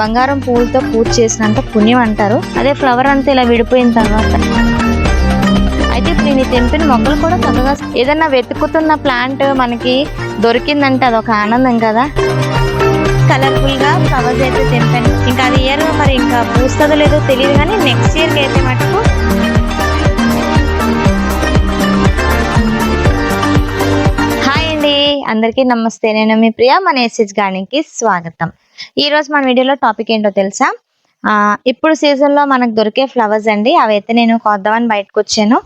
బంగారం పువ్వులతో పూజ చేసినంత పుణ్యం అంటారు. అదే ఫ్లవర్ అంతా ఇలా విడిపోయిన తర్వాత. అయితే ఇప్పుడు నేను తెంపిన మొక్కలు కూడా చక్కగా ఏదన్నా వెతుకుతున్న ప్లాంట్ మనకి దొరికిందంటే అదొక ఆనందం కదా. కలర్ఫుల్గా ఫ్లవర్స్ అయితే తెంపాను. ఇంకా అది ఇయర్ మరి ఇంకా పూస్తుందో లేదో తెలియదు కానీ నెక్స్ట్ ఇయర్కి అయితే మటుకు హాయ్ అండి. అందరికీ నమస్తే. నేను మీ ప్రియా మన ఎస్ఎస్ గార్డెన్కి స్వాగతం. ఈ రోజు మన వీడియోలో టాపిక్ ఏంటో తెలుసా? ఇప్పుడు సీజన్లో మనకు దొరికే ఫ్లవర్స్ అండి. అవి అయితే నేను కొద్దామని బయటకు వచ్చాను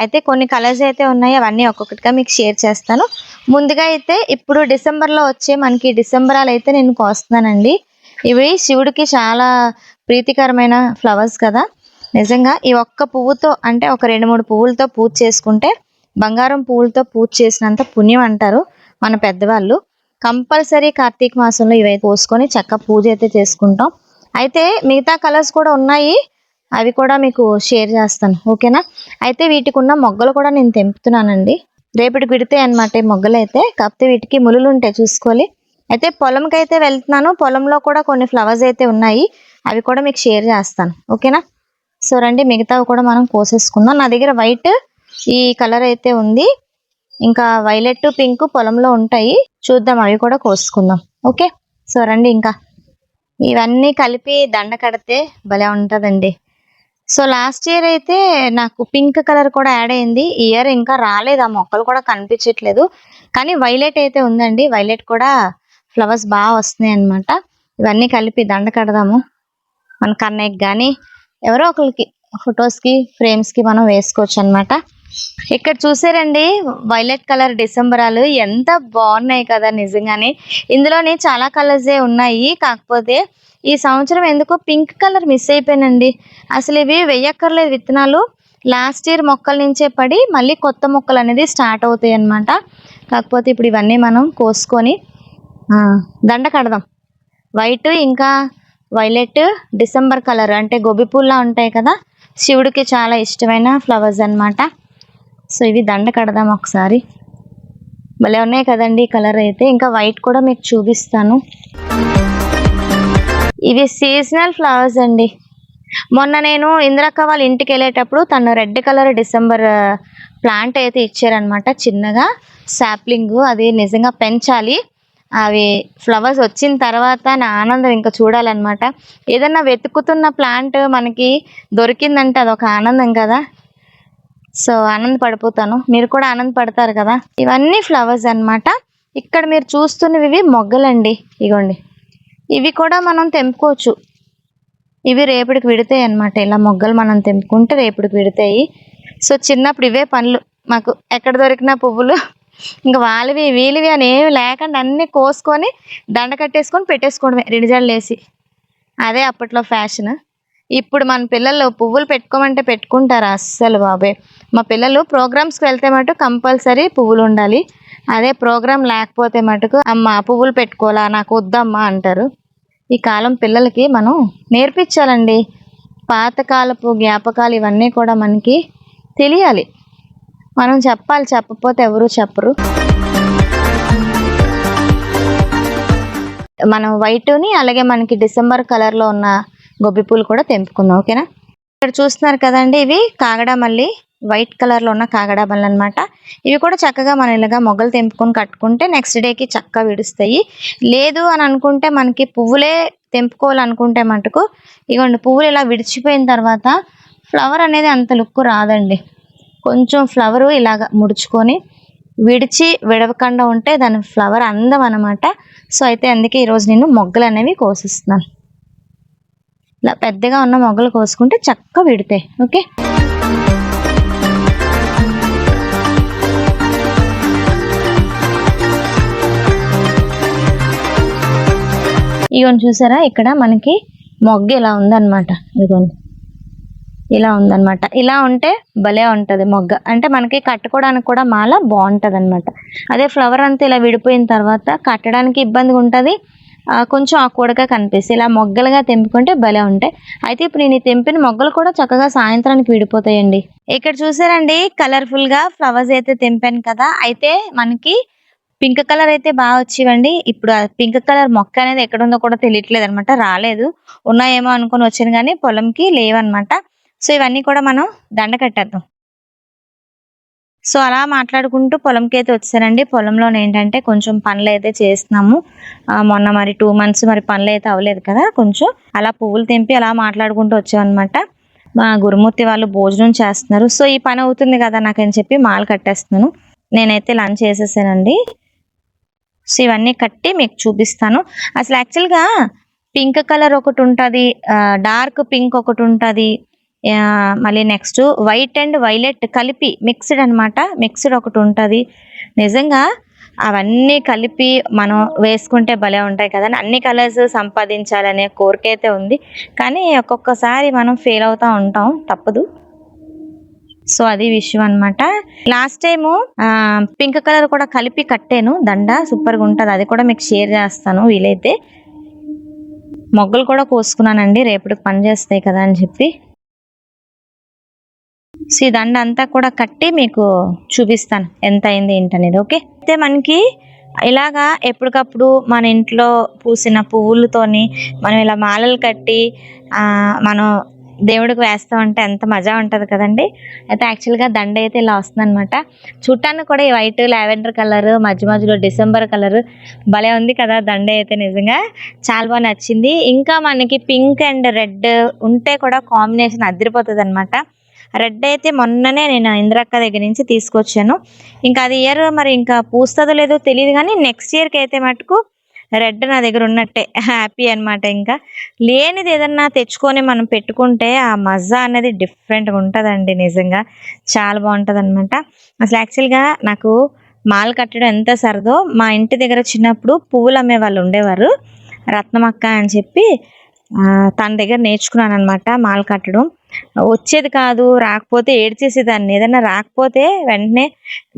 అయితే కొన్ని కలర్స్ అయితే ఉన్నాయి. అవన్నీ ఒక్కొక్కటిగా మీకు షేర్ చేస్తాను. ముందుగా అయితే ఇప్పుడు డిసెంబర్లో వచ్చే మనకి డిసెంబరాలు అయితే నేను కోస్తున్నానండి. ఇవి శివుడికి చాలా ప్రీతికరమైన ఫ్లవర్స్ కదా. నిజంగా ఈ ఒక్క పువ్వుతో అంటే ఒక రెండు మూడు పువ్వులతో పూజ చేసుకుంటే బంగారం పువ్వులతో పూజ చేసినంత పుణ్యం అంటారు మన పెద్దవాళ్ళు. కంపల్సరీ కార్తీక మాసంలో ఇవి పోసుకొని చక్క పూజ అయితే చేసుకుంటాం. అయితే మిగతా కలర్స్ కూడా ఉన్నాయి. అవి కూడా మీకు షేర్ చేస్తాను. ఓకేనా? అయితే వీటికి ఉన్న మొగ్గలు కూడా నేను తెంపుతున్నానండి. రేపటికి విడితే అనమాట ఈ మొగ్గలు అయితే కాకపోతే వీటికి ములులు ఉంటాయి చూసుకోవాలి. అయితే పొలంకి అయితే వెళ్తున్నాను. పొలంలో కూడా కొన్ని ఫ్లవర్స్ అయితే ఉన్నాయి. అవి కూడా మీకు షేర్ చేస్తాను. ఓకేనా? సో రండి మిగతావి కూడా మనం కోసేసుకుందాం. నా దగ్గర వైట్ ఈ కలర్ అయితే ఉంది. ఇంకా వైలెట్ పింక్ పొలంలో ఉంటాయి. చూద్దాం అవి కూడా కోసుకుందాం. ఓకే? సో రండి ఇంకా. ఇవన్నీ కలిపి దండ కడితే భలే ఉంటుందండి. సో లాస్ట్ ఇయర్ అయితే నాకు పింక్ కలర్ కూడా యాడ్ అయింది. ఈ ఇయర్ ఇంకా రాలేదు. ఆ మొక్కలు కూడా కనిపించట్లేదు. కానీ వైలెట్ అయితే ఉందండి. వైలెట్ కూడా ఫ్లవర్స్ బాగా వస్తున్నాయి అన్నమాట. ఇవన్నీ కలిపి దండ కడదాము. మన కన్నయ్యకి కానీ ఎవరో ఒకరికి ఫొటోస్కి ఫ్రేమ్స్కి మనం వేసుకోవచ్చు అన్నమాట. ఇక్కడ చూసారండి వైలెట్ కలర్ డిసెంబరాలు ఎంత బాగున్నాయి కదా నిజంగానే. ఇందులోనే చాలా కలర్సే ఉన్నాయి కాకపోతే ఈ సంవత్సరం ఎందుకో పింక్ కలర్ మిస్ అయిపోయానండి అసలు ఇవి వెయ్యక్కర్లేదు విత్తనాలు. లాస్ట్ ఇయర్ మొక్కల నుంచే పడి మళ్ళీ కొత్త మొక్కలు అనేది స్టార్ట్ అవుతాయి అన్నమాట. కాకపోతే ఇప్పుడు ఇవన్నీ మనం కోసుకొని దండ కడదాం. వైట్ ఇంకా వైలెట్ డిసెంబర్ కలర్ అంటే గొబ్బి పూల్లా ఉంటాయి కదా. శివుడికి చాలా ఇష్టమైన ఫ్లవర్స్ అన్నమాట. సో ఇవి దండ కడదాం ఒకసారి. భలే ఉన్నాయి కదండి కలర్ అయితే. ఇంకా వైట్ కూడా మీకు చూపిస్తాను. ఇవి సీజనల్ ఫ్లవర్స్ అండి. మొన్న నేను ఇంద్రక్క వాళ్ళ ఇంటికి వెళ్ళేటప్పుడు తను రెడ్ కలర్ డిసెంబర్ ప్లాంట్ అయితే ఇచ్చారనమాట చిన్నగా. సాప్లింగ్ అది నిజంగా పెంచాలి. అవి ఫ్లవర్స్ వచ్చిన తర్వాత నా ఆనందం ఇంకా చూడాలన్నమాట. ఏదన్నా వెతుకుతున్న ప్లాంట్ మనకి దొరికిందంటే అదొక ఆనందం కదా. సో ఆనందపడిపోతాను. మీరు కూడా ఆనందపడతారు కదా? ఇవన్నీ ఫ్లవర్స్ అన్నమాట. ఇక్కడ మీరు చూస్తున్నవి ఇవి మొగ్గలండి. ఇగోండి. ఇవి కూడా మనం తెంపుకోవచ్చు. ఇవి రేపటికి విడతాయి అన్నమాట. ఇలా మొగ్గలు మనం తెంపుకుంటే రేపటికి విడతాయి. సో చిన్నప్పుడు ఇవే పనులు. మాకు ఎక్కడ దొరికిన పువ్వులు. ఇంకా వాళ్ళవి వీలివి అని ఏమి లేకుండా అన్నీ కోసుకొని దండ కట్టేసుకొని పెట్టేసుకోవడమే. రిడిజాలు వేసి. అదే అప్పట్లో ఫ్యాషన్. ఇప్పుడు మన పిల్లలు పువ్వులు పెట్టుకోమంటే పెట్టుకుంటారా అస్సలు బాబాయ్ మా పిల్లలు ప్రోగ్రామ్స్కి వెళ్తే మటు కంపల్సరీ పువ్వులు ఉండాలి. అదే ప్రోగ్రామ్ లేకపోతే మటుకు అమ్మ పువ్వులు పెట్టుకోవాలా నాకు వద్దమ్మా అంటారు. ఈ కాలం పిల్లలకి మనం నేర్పించాలండి. పాతకాలపు జ్ఞాపకాలు ఇవన్నీ కూడా మనకి తెలియాలి. మనం చెప్పాలి చెప్పకపోతే ఎవరు చెప్పరు. మనం వైట్ని అలాగే మనకి డిసెంబర్ కలర్లో ఉన్న గొబ్బి పూలు కూడా తెంపుకుందాం ఓకేనా? ఇక్కడ చూస్తున్నారు కదండి ఇవి కాగడా మళ్ళీ వైట్ కలర్లో ఉన్న కాగడా బళ్ళు అనమాట ఇవి కూడా చక్కగా మనం ఇలాగా మొగ్గలు తెంపుకొని కట్టుకుంటే నెక్స్ట్ డేకి చక్కగా విడుస్తాయి. లేదు అని అనుకుంటే మనకి పువ్వులే తెంపుకోవాలనుకుంటే మటుకు ఇగోండి పువ్వులు ఇలా విడిచిపోయిన తర్వాత ఫ్లవర్ అనేది అంత లుక్ రాదండి. కొంచెం ఫ్లవర్ ఇలాగ ముడుచుకొని విడిచి విడవకుండా ఉంటే దాని ఫ్లవర్ అందం అనమాట సో అయితే అందుకే ఈరోజు నేను మొగ్గలు అనేవి కోసిస్తున్నాను. ఇలా పెద్దగా ఉన్న మొగ్గలు కోసుకుంటే చక్కగా విడతాయి. ఓకే? ఇవన్నీ చూసారా? ఇక్కడ మనకి మొగ్గ ఇలా ఉందన్నమాట. ఇదిగోండి ఇలా ఉందన్నమాట. ఇలా ఉంటే భలే ఉంటుంది మొగ్గ. అంటే మనకి కట్టుకోవడానికి కూడా మాల బాగుంటుంది అనమాట అదే ఫ్లవర్ అంతా ఇలా విడిపోయిన తర్వాత కట్టడానికి ఇబ్బందిగా ఉంటుంది కొంచెం ఆకుకూడగా కనిపిస్తాయి. ఇలా మొగ్గలుగా తెంపుకుంటే భలే ఉంటాయి. అయితే ఇప్పుడు నేను ఈ తెంపిన మొగ్గలు కూడా చక్కగా సాయంత్రానికి విడిపోతాయండి. ఇక్కడ చూసారండి కలర్ఫుల్గా ఫ్లవర్స్ అయితే తెంపాను కదా. అయితే మనకి పింక్ కలర్ అయితే బాగా వచ్చేవండి. ఇప్పుడు ఆ పింక్ కలర్ మొక్క అనేది ఎక్కడ ఉందో కూడా తెలియట్లేదు అనమాట రాలేదు. ఉన్నాయేమో అనుకొని వచ్చాను కానీ పొలంకి లేవన్నమాట సో ఇవన్నీ కూడా మనం దండ కట్టేద్దాం. సో అలా మాట్లాడుకుంటూ పొలంకి అయితే వచ్చానండి. పొలంలో ఏంటంటే కొంచెం పనులు అయితే చేస్తున్నాము మొన్న మరి టూ మంత్స్ మరి పనులు అయితే అవ్వలేదు కదా కొంచెం. అలా పువ్వులు తెంపి అలా మాట్లాడుకుంటూ వచ్చామన్నమాట. మా గురుమూర్తి వాళ్ళు భోజనం చేస్తున్నారు. సో ఈ పని అవుతుంది కదా నాకని చెప్పి మాలు కట్టేస్తున్నాను. నేనైతే లంచ్ చేసేసానండి. సో ఇవన్నీ కట్టి మీకు చూపిస్తాను. అసలు యాక్చువల్గా పింక్ కలర్ ఒకటి ఉంటుంది డార్క్ పింక్ ఒకటి ఉంటుంది మళ్ళీ నెక్స్ట్ వైట్ అండ్ వైలెట్ కలిపి మిక్స్డ్ అనమాట మిక్స్డ్ ఒకటి ఉంటుంది. నిజంగా అవన్నీ కలిపి మనం వేసుకుంటే భలే ఉంటాయి కదా అన్ని కలర్స్ సంపాదించాలనే కోరిక అయితే ఉంది. కానీ ఒక్కొక్కసారి మనం ఫెయిల్ అవుతూ ఉంటాం తప్పదు. సో అది విషయం అనమాట లాస్ట్ టైము పింక్ కలర్ కూడా కలిపి కట్టాను. దండ సూపర్గా ఉంటుంది. అది కూడా మీకు షేర్ చేస్తాను వీలైతే. మొగ్గలు కూడా కోసుకున్నానండి. రేపటికి పని చేస్తాయి కదా అని చెప్పి. సో ఈ దండ అంతా కూడా కట్టి మీకు చూపిస్తాను. ఎంత అయింది ఏంటనేది ఓకే? అయితే మనకి ఇలాగా ఎప్పటికప్పుడు మన ఇంట్లో పూసిన పువ్వులతోని మనం ఇలా మాలలు కట్టి మనం దేవుడికి వేస్తామంటే ఎంత మజా ఉంటుంది కదండి. అయితే యాక్చువల్గా దండ అయితే ఇలా వస్తుంది అనమాట చూడటానికి కూడా ఈ వైట్ లావెండర్ కలర్ మధ్య మధ్యలో డిసెంబర్ కలర్ భలే ఉంది కదా దండ అయితే నిజంగా. చాలా బాగా నచ్చింది. ఇంకా మనకి పింక్ అండ్ రెడ్ ఉంటే కూడా కాంబినేషన్ అదిరిపోతుంది అనమాట రెడ్ అయితే మొన్ననే నేను ఇంద్రక్క దగ్గర నుంచి తీసుకొచ్చాను. ఇంకా అది ఇయర్ మరి ఇంకా పూస్తుందో లేదో తెలియదు కానీ నెక్స్ట్ ఇయర్కి అయితే మటుకు రెడ్ నా దగ్గర ఉన్నట్టే. హ్యాపీ అన్నమాట ఇంకా. లేనిది ఏదన్నా తెచ్చుకొని మనం పెట్టుకుంటే ఆ మజా అనేది డిఫరెంట్గా ఉంటుందండి నిజంగా. చాలా బాగుంటుంది అనమాట అసలు యాక్చువల్గా నాకు మాల కట్టడం ఎంత సరదో మా ఇంటి దగ్గర చిన్నప్పుడు పువ్వులు అమ్మే వాళ్ళు ఉండేవారు. రత్నమక్క అని చెప్పి తన దగ్గర నేర్చుకున్నాను అనమాట మాల కట్టడం. వచ్చేది కాదు రాకపోతే ఏడ్చేసేదాన్ని. ఏదైనా రాకపోతే వెంటనే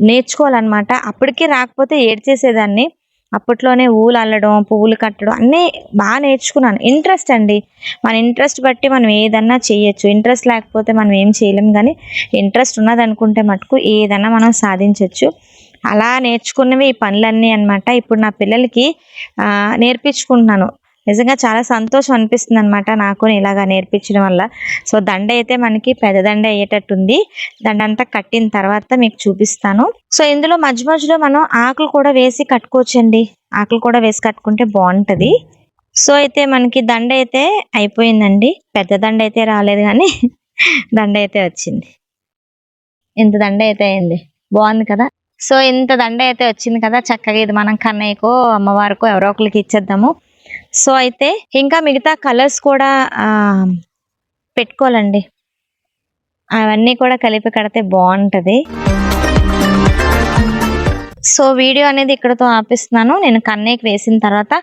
నేర్చుకోవాలన్నమాట. అప్పటికే రాకపోతే ఏడ్చేసేదాన్ని. అప్పట్లోనే ఊలు అల్లడం పువ్వులు కట్టడం అన్నీ బాగా నేర్చుకున్నాను. ఇంట్రెస్ట్ అండి. మన ఇంట్రెస్ట్ బట్టి మనం ఏదన్నా చేయొచ్చు. ఇంట్రెస్ట్ లేకపోతే మనం ఏం చేయలేం. కానీ ఇంట్రెస్ట్ ఉన్నదనుకుంటే మటుకు ఏదన్నా మనం సాధించవచ్చు అలా నేర్చుకున్నవి ఈ పనులన్నీ అన్నమాట. ఇప్పుడు నా పిల్లలకి నేర్పించుకుంటున్నాను. నిజంగా చాలా సంతోషం అనిపిస్తుంది అనమాట నాకు ఇలాగా నేర్పించడం వల్ల. సో దండ అయితే మనకి పెద్ద దండ అయ్యేటట్టుంది. దండ అంతా కట్టిన తర్వాత మీకు చూపిస్తాను. సో ఇందులో మధ్య మధ్యలో మనం ఆకులు కూడా వేసి కట్టుకోవచ్చండి. ఆకులు కూడా వేసి కట్టుకుంటే బాగుంటుంది. సో అయితే మనకి దండ అయితే అయిపోయిందండి. పెద్ద దండ అయితే రాలేదు కానీ దండ అయితే వచ్చింది. ఇంత దండ అయితే అయింది. బాగుంది కదా? సో ఇంత దండ అయితే వచ్చింది కదా? చక్కగా ఇది మనం కన్నయ్యకో అమ్మవారికో ఎవరో ఒకరికి ఇచ్చేద్దాము. సో అయితే ఇంకా మిగతా కలర్స్ కూడా పెట్టుకోవాలండి. అవన్నీ కూడా కలిపి కడితే బాగుంటుంది. సో వీడియో అనేది ఇక్కడతో ఆపిస్తున్నాను. నేను కన్నయ్యకి వేసిన తర్వాత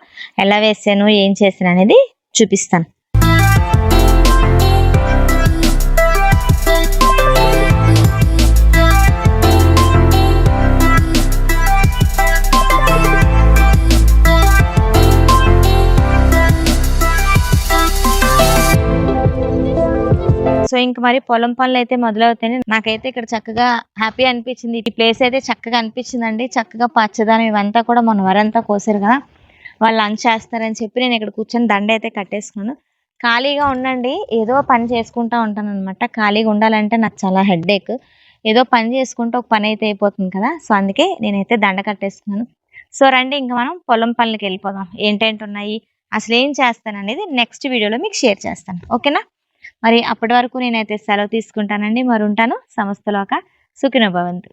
ఎలా వేసాను ఏం చేసాను అనేది చూపిస్తాను. సో ఇంక మరి పొలం పనులు అయితే మొదలవుతాయి నాకైతే ఇక్కడ చక్కగా హ్యాపీ అనిపించింది. ఈ ప్లేస్ అయితే చక్కగా అనిపించిందండి. చక్కగా పచ్చదనం ఇవంతా కూడా మన వరంతా కోసారు కదా. వాళ్ళు లంచ్ చేస్తారని చెప్పి నేను ఇక్కడ కూర్చొని దండ అయితే కట్టేసుకున్నాను. ఖాళీగా ఉండండి. ఏదో పని చేసుకుంటా ఉంటాను అనమాట ఖాళీగా ఉండాలంటే నాకు చాలా హెడ్ఏక్ ఏదో పని చేసుకుంటే ఒక పని అయితే అయిపోతుంది కదా. సో అందుకే నేనైతే దండ కట్టేసుకున్నాను. సో రండి ఇంకా మనం పొలం పనులకి వెళ్ళిపోదాం. ఏంటంటే ఉన్నాయి? అసలు ఏం చేస్తాను అనేది నెక్స్ట్ వీడియోలో మీకు షేర్ చేస్తాను. ఓకేనా మరి అప్పటి వరకు నేనైతే సెలవు తీసుకుంటానండి. మరి ఉంటాను సంస్థలోక సుఖినోభవంతు